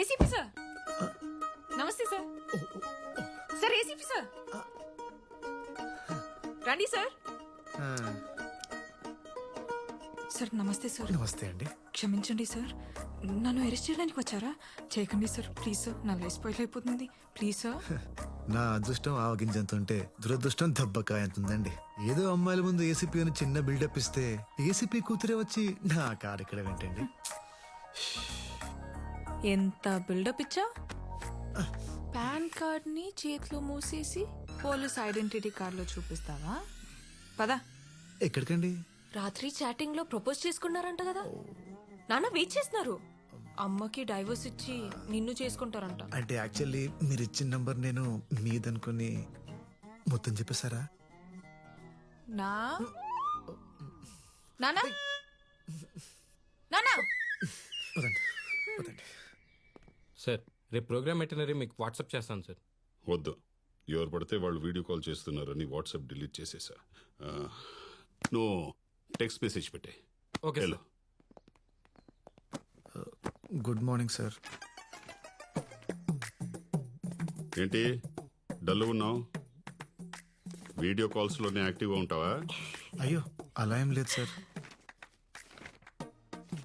ACP sir. నమస్తే sir. Sir ACP sir. రండి sir. Sir నమస్తే సార్. నమస్తే అండి. క్షమించండి సార్. నన్ను అరెస్ట్ చేయడానికి వచ్చారా? చేయకండి సార్. ప్లీజ్ సార్ నా లైఫ్ స్పాయిల్ అయిపోతుంది. Please sir. నా అదృష్టం ఆవగింజంత ఉంటే దురదృష్టం దెబ్బకాయ ఎంత ఉందండి ఏదో అమ్మాయిల ముందు ఏసీపీ అని చిన్న బిల్డప్ ఇస్తే ఏసీపీ కూతురే వచ్చి నా కారు ఇక్కడ వెంటండి ఎంత బిల్డప్ ఇచ్చా? పాన్ కార్డ్ని చేతిలో మూసేసి పోలీస్ ఐడెంటిటీ కార్డ్లో చూపిస్తావా? పదా. ఎక్కడికండి? రాత్రి చాటింగ్లో ప్రపోజ్ చేసుకున్నారంట కదా. నాన్న వెయిట్ చేస్తున్నారు. అమ్మకి డైవర్స్ ఇచ్చి నిన్ను చేసుకుంటారంట. అంటే యాక్చువల్లీ మీరు ఇచ్చిన నంబర్ నేను మీదనుకుని మొత్తం చెప్పేశారా? నా? నానా నానా సార్ రేపు ప్రోగ్రామ్ ఎటనరీ మీకు వాట్సాప్ చేస్తాను సార్. వద్దు. ఎవరు పడితే వాళ్ళు వీడియో కాల్ చేస్తున్నారని వాట్సాప్ డిలీట్ చేసేసా. ఆ, నువ్వు టెక్స్ట్ మెసేజ్ పెట్టే. Okay hello sir good morning sir. ఏంటి? డల్ ఉన్నావు? వీడియో కాల్స్లోనే యాక్టివ్గా ఉంటావా? అయ్యో అలా ఏం లేదు సార్.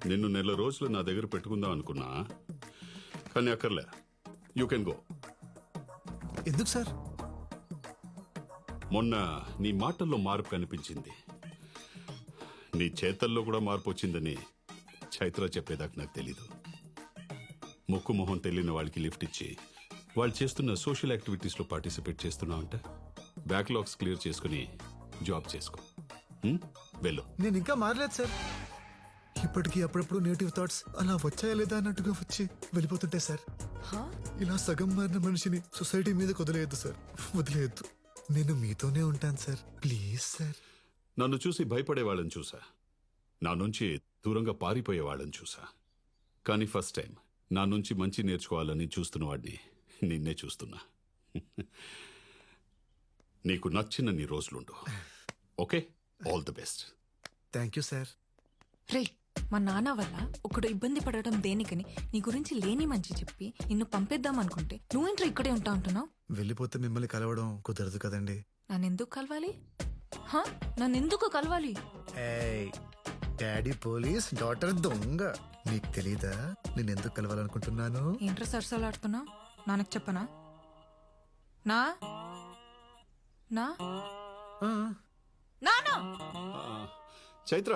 నిన్ను నెల రోజులు నా దగ్గర పెట్టుకుందాం అనుకున్నా. కానీ అక్కర్లే యూ కెన్ గో ఎందుకు సార్? మొన్న నీ మాటల్లో మార్పు కనిపించింది. నీ చేతల్లో కూడా మార్పు వచ్చిందని చైత్ర చెప్పేదాకా నాకు తెలీదు. ముక్కు మొహం తెలియని వాళ్ళకి లిఫ్ట్ ఇచ్చి వాళ్ళు చేస్తున్న సోషల్ యాక్టివిటీస్లో పార్టిసిపేట్ చేస్తున్నావంట బ్యాక్లాగ్స్ క్లియర్ చేసుకుని జాబ్ చేసుకో? వెళ్ళు. నేను ఇంకా మారలేదు సార్. ఇప్పటికీ అప్పుడప్పుడు నేటివ్ థాట్స్ అలా వచ్చాయా లేదా అన్నట్టుగా వచ్చి వెళ్ళిపోతుంటాయి సార్. ఇలా సగం మారిన మనిషిని సొసైటీ మీద వదిలేయద్దు సార్. వదిలేయద్దు. నేను మీతోనే ఉంటాను సార్. Please sir. నన్ను చూసి భయపడే వాళ్ళని చూసా. నా నుంచి దూరంగా పారిపోయే వాళ్ళని చూసా. కానీ ఫస్ట్ టైం నా నుంచి మంచి నేర్చుకోవాలని చూస్తున్న వాడిని నిన్నే చూస్తున్నా. నీకు నచ్చిన నీ రోజులుండు. Okay? All the best thank you sir రే మా నాన్న వల్ల ఒకడు ఇబ్బంది పడడం దేనికని నీ గురించి లేని మంచి చెప్పి నిన్ను పంపేద్దాం అనుకుంటే నువ్వేంట్రా ఇక్కడే ఉంటా ఉంటున్నావు వెళ్ళిపోతే మిమ్మల్ని కలవడం కుదరదు కదండి. నన్నెందుకు కలవాలి? హా? నన్నెందుకు కలవాలి? ఏయ్ డాడీ పోలీస్ డాటర్ దొంగ. నీకు తెలీదా? నేను ఎందుకు కలవాలనుకుంటున్నాను? ఏంట్రా సరసాలాడుతున్నా నాన్నకు చెప్పనా? నా? నా? ఆ, నానా ఆ, చైత్ర!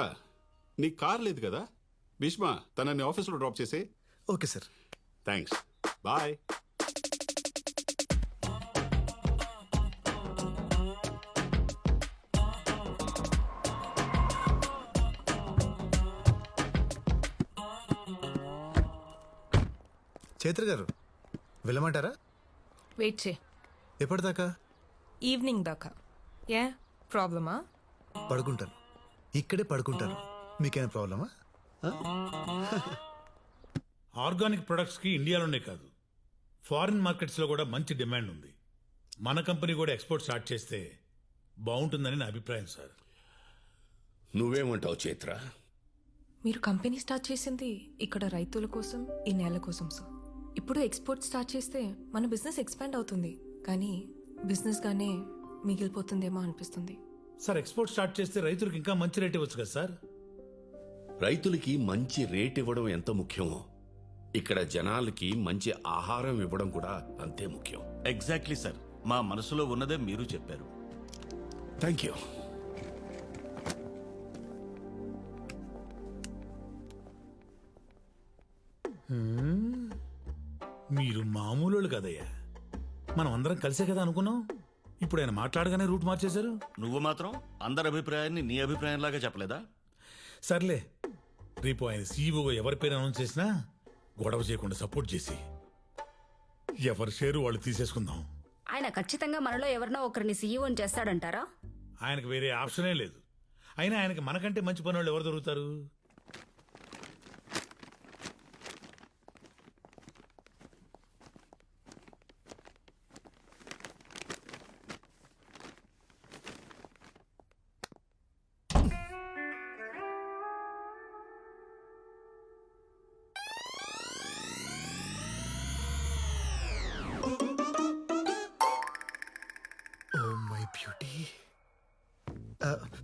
నీ కార్ లేదు కదా? భీష్మ తనని ఆఫీస్లో డ్రాప్ చేసే okay sir. Thanks bye Chaitra గారు వెళ్ళమంటారా? వెయిట్ చే ఎప్పటిదాకా? ఈవినింగ్ దాకా. ఏ ప్రాబ్లమా పడుకుంటాను. ఇక్కడే పడుకుంటాను. మీకేమైనా ప్రాబ్లమా? ఆర్గానిక్ ప్రొడక్ట్స్కి ఇండియాలోనే కాదు. ఫారిన్ మార్కెట్స్లో కూడా మంచి డిమాండ్ ఉంది. మన కంపెనీ కూడా ఎక్స్పోర్ట్ స్టార్ట్ చేస్తే బాగుంటుందని నా అభిప్రాయం సార్. నువ్వేమంటావు చైత్ర? మీరు కంపెనీ స్టార్ట్ చేసింది ఇక్కడ రైతుల కోసం ఈ నేల కోసం సార్. ఇప్పుడు ఎక్స్పోర్ట్ స్టార్ట్ చేస్తే మన బిజినెస్ ఎక్స్పాండ్ అవుతుంది. కానీ బిజినెస్ గానే మిగిలిపోతుందేమో అనిపిస్తుంది. సార్ ఎక్స్పోర్ట్ స్టార్ట్ చేస్తే రైతులకు ఇంకా మంచి రేట్ ఇవ్వచ్చు కదా సార్? రైతులకి మంచి రేట్ ఇవ్వడం ఎంత ముఖ్యమో? ఇక్కడ జనాలకి మంచి ఆహారం ఇవ్వడం కూడా అంతే ముఖ్యం. ఎగ్జాక్ట్లీ సార్ మా మనసులో ఉన్నదే మీరు చెప్పారు. థ్యాంక్ యూ మీరు మామూలు కదయ్యా. మనం అందరం కలిసే కదా అనుకున్నాం? ఇప్పుడు ఆయన మాట్లాడగానే రూట్ మార్చేశారు? నువ్వు మాత్రం అందరి అభిప్రాయాన్ని నీ అభిప్రాయంలాగా చెప్పలేదా? సర్లే రేపు ఆయన సీఈఓ ఎవరి పేరు అనౌన్స్ చేసినా గొడవ చేయకుండా సపోర్ట్ చేసి ఎవరి షేరు వాళ్ళు తీసేసుకుందాం. ఆయన ఖచ్చితంగా మనలో ఎవరినో ఒకరిని సీఈఓని చేస్తాడంటారా? ఆయనకు వేరే ఆప్షనే లేదు. అయినా ఆయనకి మనకంటే మంచి పని వాళ్ళు ఎవరు దొరుకుతారు?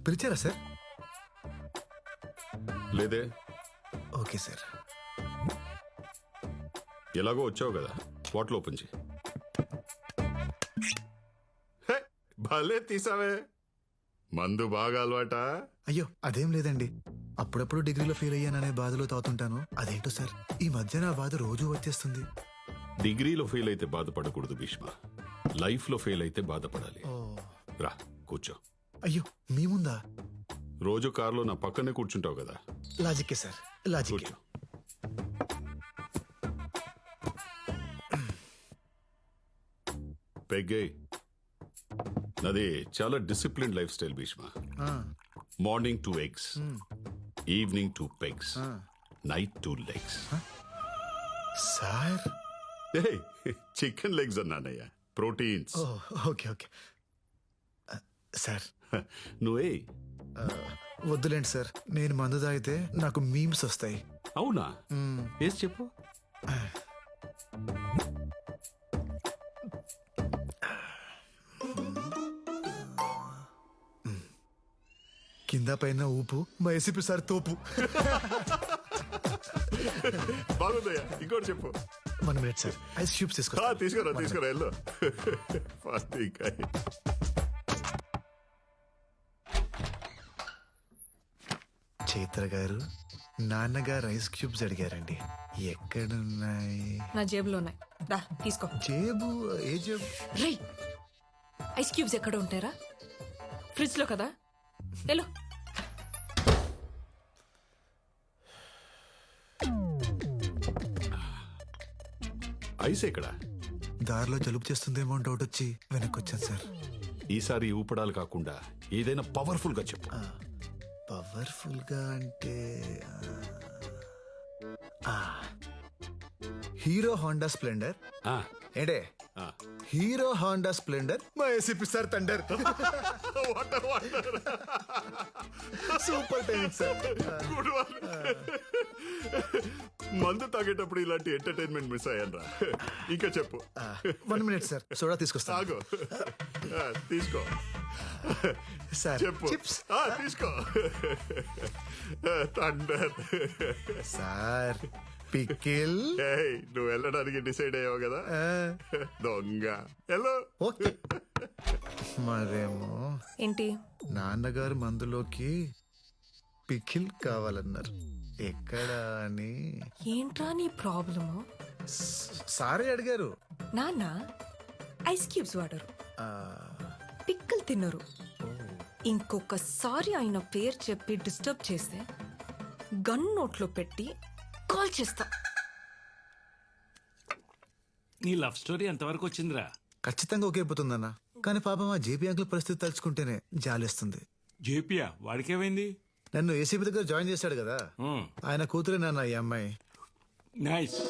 పిలిచారా సార్? లేదే. Okay sir. ఎలాగో వచ్చావు కదా బాటిల్ ఓపెన్ చేయి. హే, భలే తీసావే. మందు బాగా అలవాట? అయ్యో అదేం లేదండి. అప్పుడప్పుడు డిగ్రీలో ఫెయిల్ అయ్యాననే బాధలో తాగుతుంటాను. అదేంటో సార్ ఈ మధ్య నా బాధ రోజు వచ్చేస్తుంది. డిగ్రీలో ఫెయిల్ అయితే బాధపడకూడదు భీష్మ. లైఫ్లో ఫెయిల్ అయితే బాధపడాలి. రా కూర్చో. అయ్యో మీ ముందా? రోజు కారులో నా పక్కనే కూర్చుంటావు కదా. లాజిక్కే సార్ లాజిక్కే. కూర్చో. పెగ్గే నాది చాలా డిసిప్లిన్ లైఫ్ స్టైల్ భీష్మ. ఆ, morning two eggs evening two pegs. Night two legs sir? Chicken legs అన్నానయ్యా proteins. ఓ ఓకే ఓకే. ఆ, సార్ నువ్వే? ఆ, వద్దులేండి సార్. నేను మందు తాగితే నాకు మీమ్స్ వస్తాయి. అవునా? మ్మ్. వేసి చెప్పు. కింద పైన ఊపు మా ఏసీపీ సార్ తోపు. బాగుందయ్యా. ఇంకోటి చెప్పు. One minute sir. Ice cubes ఆ, తీసుకో తీసుకురా తీసుకురా వెళ్ళు. ఫస్ట్ ఇంకా చైత్ర గారు నాన్నగారు ఐస్ క్యూబ్స్ అడిగారండి. ఎక్కడున్నాయి? నా జేబులో ఉన్నాయి. దా తీసుకో. జేబు? ఏ జేబు? రై ఐస్ క్యూబ్స్ ఎక్కడ ఉంటారా ఫ్రిడ్జ్లో కదా? వెళ్ళు. ఐస్ ఎక్కడ? దారిలో జలుబు చేస్తుందేమో అని డౌట్ వచ్చి వెనక్కి వచ్చాను సార్. ఈసారి ఊపడాలు కాకుండా ఏదైనా పవర్ఫుల్గా చెప్పు. పవర్ఫుల్గా అంటే ఆ. ఆ. Hero Honda Splendor. ఆ, ఏంటే? ఆ. Hero Honda Splendor. మా ACP sir thunder. Super timing sir Good one. మందు తాగేటప్పుడు ఇలాంటి ఎంటర్టైన్మెంట్ మిస్ అయ్యానరా ఇంకా చెప్పు. వన్ మినిట్ సార్ సోడా ఆ, తీసుకో. సార్ చెప్పు. చిప్స్ ఆ, తీసుకో. తండర్ సార్ పికిల్ ఏయ్, నువ్వు వెళ్ళడానికి డిసైడ్ అయ్యావు కదా? దొంగ. Hello okay. మరేమో? ఏంటి? నాన్నగారు మందులోకి పికిల్ కావాలన్నారు. ఎక్కడ అని? ఏంట్రా నీ ప్రాబ్లము? సారే అడిగారు. నాన్న ఐస్ క్యూబ్స్ వాడరు. ఆ, తినరు ఇంకొకసారి ఆయన పేరు చెప్పి డిస్టర్బ్ చేస్తే గన్ నోట్లో పెట్టి కాల్ చేస్తా. నీ లవ్ స్టోరీ ఎంతవరకు వచ్చిందిరా? ఖచ్చితంగా ఒకే పోతుందన్న కానీ పాపం ఆ జేపీ అంకుల్ పరిస్థితి తలుచుకుంటేనే జాలేస్తుంది. జేపియా? వాడికేమైంది? నన్ను ఏసీపీ దగ్గర జాయిన్ చేశాడు కదా. ఆయన కూతురే నాన్న ఈ అమ్మాయి. నైస్.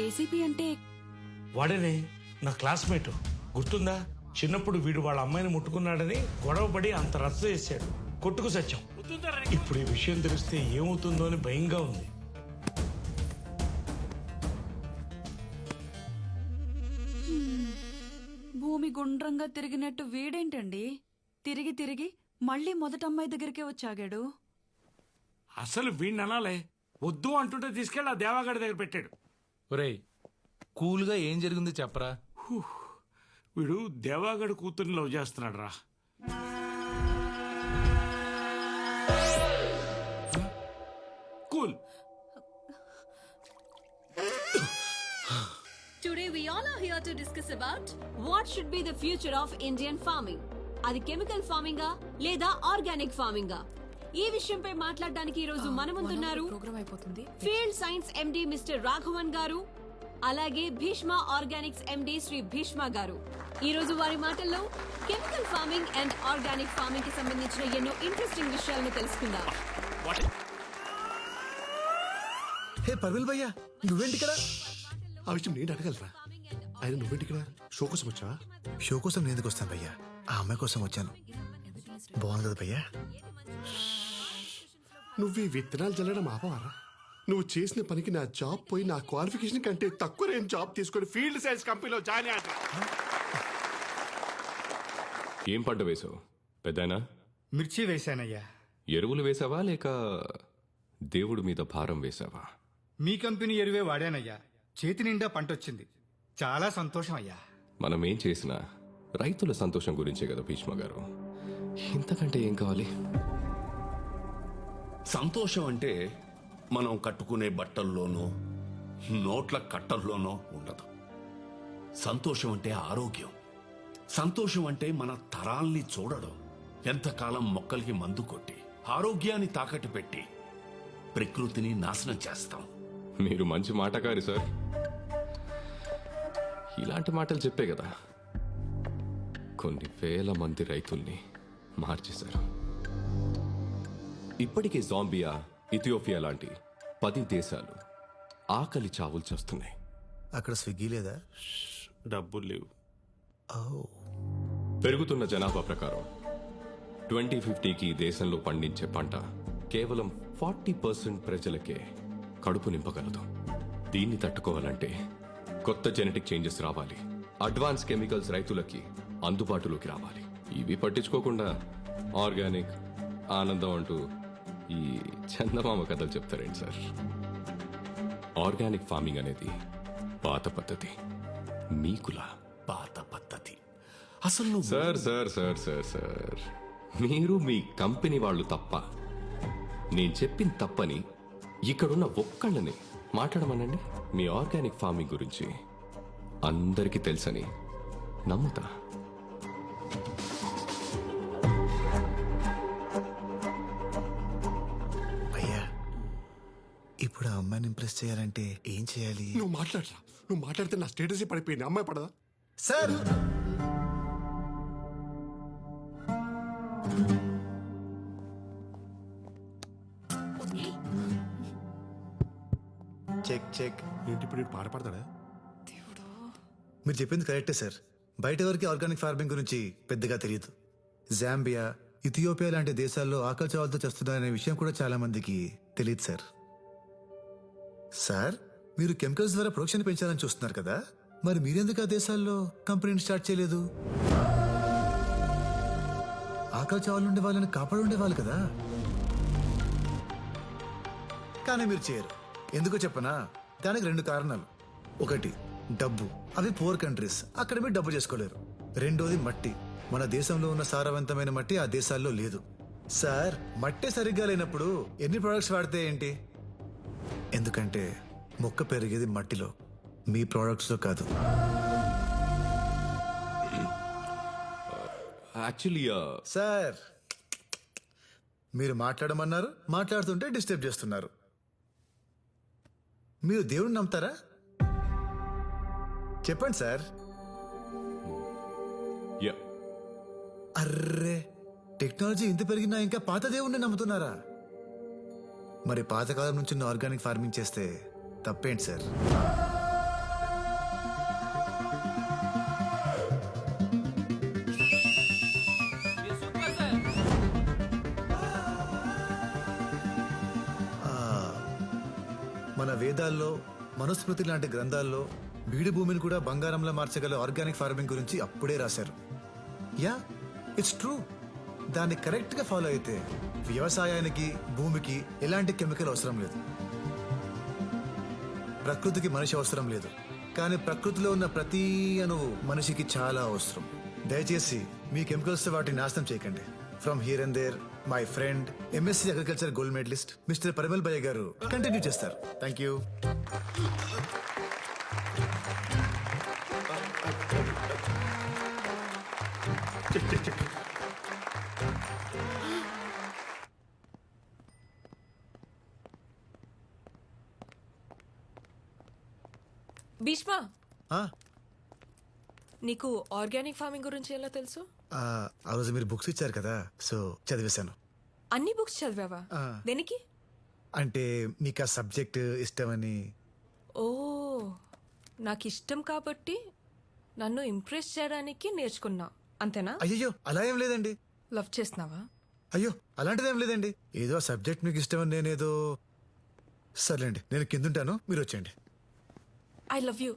ఏసీపీ అంటే వాడనే నా క్లాస్మేట్. గుర్తుందా? చిన్నప్పుడు వీడు వాళ్ళ అమ్మాయిని ముట్టుకున్నాడని గొడవపడి అంత రచ్చ చేశాడు. కొట్టుకు సత్యం ఇప్పుడు ఈ విషయం తెలిస్తే ఏమవుతుందో అని భయంగా ఉంది. భూమి గుండ్రంగా తిరిగినట్టు వీడేంటండి? తిరిగి తిరిగి మళ్ళీ మొదట అమ్మాయి దగ్గరికే వచ్చాగాడు అసలు వీడిని అనాలే వద్దు అంటుంటే తీసుకెళ్ళి ఆ దేవాగడి దగ్గర పెట్టాడు. ఒరేయ్ కూల్గా ఏం జరిగిందో చెప్పరా? వీడు దేవాగడి కూతుర్ని లవ్ చేస్తున్నాడు రా cool. Today we all are here to discuss about what should be the future of Indian farming అది కెమికల్ ఫార్మింగా లేదా ఆర్గానిక్ ఫార్మింగా ఈ విషయంపై మాట్లాడడానికి ఈ రోజు మన ముందున్నారు ప్రోగ్రామ్ అయిపోతుంది. Field science MD mister Raghavan గారు. అలాగే భీష్మ ఆర్గానిక్స్ ఎండి శ్రీ భీష్మ గారు. ఈ రోజు వారి మాటల్లో కెమికల్ ఫార్మింగ్ అండ్ ఆర్గానిక్ ఫార్మింగ్కి సంబంధించిన ఎన్నో ఇంట్రెస్టింగ్ విషయాలను తెలుసుకుందాం. హే పర్విల్ భయ్యా నువ్వేంటి ఇక్కడ? ఆ విషయం నేను అడగలరా? ఆయన నువ్వేంటి ఇక్కడ? షో కోసం వచ్చావా షో కోసం నేను ఎందుకు వస్తాను భయ్యా? ఆ అమ్మాయి కోసం వచ్చాను. బాగుంది కదా భయ్యా? నువ్వు ఈ విత్తనాలు చల్లడం ఆపవారా? నువ్వు చేసిన పనికి నా జాబ్ పోయి నా క్వాలిఫికేషన్ కంటే తక్కువ రేంజ్ జాబ్ తీసుకొని ఫీల్డ్ సైన్స్ కంపెనీలో జాయిన్ అయ్యా ఏం పంట వేసావు? పెద్దనా మిర్చి వేశానయ్యా. ఎరువులు వేసావా లేక దేవుడి మీద భారం వేసావా? మీ కంపెనీ ఎరువే వాడానయ్యా. చేతి నిండా పంట వచ్చింది. చాలా సంతోషం అయ్యా మనం ఏం చేసినా రైతుల సంతోషం గురించే కదా భీష్మ గారు. ఇంతకంటే ఏం కావాలి? సంతోషం అంటే మనం కట్టుకునే బట్టల్లోనో నోట్ల కట్టల్లోనో ఉండదు. సంతోషం అంటే ఆరోగ్యం. సంతోషం అంటే మన తరాల్ని చూడడం. ఎంతకాలం మొక్కలకి మందు కొట్టి ఆరోగ్యాన్ని తాకట్టు పెట్టి ప్రకృతిని నాశనం చేస్తాం. మీరు మంచి మాటకారి సార్. ఇలాంటి మాటలు చెప్పే కదా. కొన్ని వేల మంది రైతుల్ని మార్చేశారు. ఇప్పటికే జాంబియా ఇథియోపియా లాంటి పది దేశాలు ఆకలి చావులు చేస్తున్నాయి. అక్కడ స్విగ్గీ లేదా? డబ్బులు లేవు. పెరుగుతున్న జనాభా ప్రకారం ట్వంటీ ఫిఫ్టీకి దేశంలో పండించే పంట కేవలం ఫార్టీ పర్సెంట్ ప్రజలకే కడుపు నింపగలదు. దీన్ని తట్టుకోవాలంటే కొత్త జెనెటిక్ చేంజెస్ రావాలి. అడ్వాన్స్ కెమికల్స్ రైతులకి అందుబాటులోకి రావాలి. ఇవి పట్టించుకోకుండా ఆర్గానిక్ ఆనందం అంటూ ఈ చందమామ కథలు చెప్తారేంటి సార్? ఆర్గానిక్ ఫార్మింగ్ అనేది పాత పద్ధతి. మీకులా పాత పద్ధతి. అసలు నువ్వు sir sir sir sir sir. మీరు మీ కంపెనీ వాళ్ళు తప్ప. నేను చెప్పిన తప్పని ఇక్కడున్న ఒక్కళ్ళని మాట్లాడమనండి. మీ ఆర్గానిక్ ఫార్మింగ్ గురించి అందరికీ తెలుసని నమ్ముతా. ఇప్పుడు ఆ అమ్మాయిని ఇంప్రెస్ చేయాలంటే ఏం చేయాలి? నువ్వు మాట్లాడరా. నువ్వు మాట్లాడితే నా స్టేటస్ పడిపోయింది. అమ్మాయి పడదా? సార్! Check check. ఏంటి ఇప్పుడు పాట పడతాడా మీరు చెప్పింది కరెక్టే సార్. బయట వరకు ఆర్గానిక్ ఫార్మింగ్ గురించి పెద్దగా తెలియదు. జాంబియా ఇథియోపియా లాంటి దేశాల్లో ఆకలి చావులతో చేస్తున్నారనే విషయం కూడా చాలా మందికి తెలియదు సార్. సార్ మీరు కెమికల్స్ ద్వారా ప్రొడక్షన్ పెంచాలని చూస్తున్నారు కదా? మరి మీరెందుకు ఆ దేశాల్లో కంపెనీని స్టార్ట్ చేయలేదు? ఆకలి చావులు ఉండే వాళ్ళని కాపాడు ఉండేవాళ్ళు కదా? కానీ మీరు చేయరు. ఎందుకో చెప్పనా? దానికి రెండు కారణాలు. ఒకటి డబ్బు. అవి పూర్ కంట్రీస్ అక్కడ మీరు డబ్బు చేసుకోలేరు. రెండోది మట్టి. మన దేశంలో ఉన్న సారవంతమైన మట్టి ఆ దేశాల్లో లేదు. సార్ మట్టే సరిగ్గా లేనప్పుడు ఎన్ని ప్రొడక్ట్స్ వాడితే ఏంటి? ఎందుకంటే మొక్క పెరిగేది మట్టిలో మీ ప్రోడక్ట్స్లో కాదు. యాక్చువల్లీ సార్ మీరు మాట్లాడమన్నారు మాట్లాడుతుంటే డిస్టర్బ్ చేస్తున్నారు. మీరు దేవుడిని నమ్ముతారా? చెప్పండి సార్. యా అర్రే టెక్నాలజీ ఇంత పెరిగినా ఇంకా పాత దేవుణ్ణి నమ్ముతున్నారా? మరి పాతకాలం నుంచి ఉన్న ఆర్గానిక్ ఫార్మింగ్ చేస్తే తప్పేంటి సార్? మన వేదాల్లో మనుస్మృతి లాంటి గ్రంథాల్లో బీడు భూమిని కూడా బంగారంలో మార్చగల ఆర్గానిక్ ఫార్మింగ్ గురించి అప్పుడే రాశారు. Yeah it's true. దాన్ని కరెక్ట్గా ఫాలో అయితే వ్యవసాయానికి భూమికి ఎలాంటి కెమికల్ అవసరం లేదు. ప్రకృతికి మనిషి అవసరం లేదు. కానీ ప్రకృతిలో ఉన్న ప్రతి అణువు మనిషికి చాలా అవసరం. దయచేసి మీ కెమికల్స్ వాటిని నాశనం చేయకండి. From here and there my friend MSc agriculture gold medalist mister Parimal భయ్య గారు కంటిన్యూ చేస్తారు. థ్యాంక్ యూ భీష్మ ఆ, నీకు ఆర్గానిక్ ఫార్మింగ్ గురించి ఎలా తెలుసు? ఆ ఆ రోజు మీరు బుక్స్ ఇచ్చారు కదా సో చదివేశాను. అన్ని బుక్స్ చదివావా? ఆ. దేనికి? అంటే మీకు ఆ సబ్జెక్ట్ ఇష్టమని. ఓ నాకు ఇష్టం కాబట్టి నన్ను ఇంప్రెస్ చేయడానికి నేర్చుకున్నా. అంతేనా? అయ్యయ్యో అలా ఏం లేదండి. లవ్ చేస్తున్నావా? అయ్యో అలాంటిదేం లేదండి. ఏదో ఆ సబ్జెక్ట్ మీకు ఇష్టమని నేనేదో సర్లేండి నేను కిందుంటాను మీరు వచ్చేయండి. I love you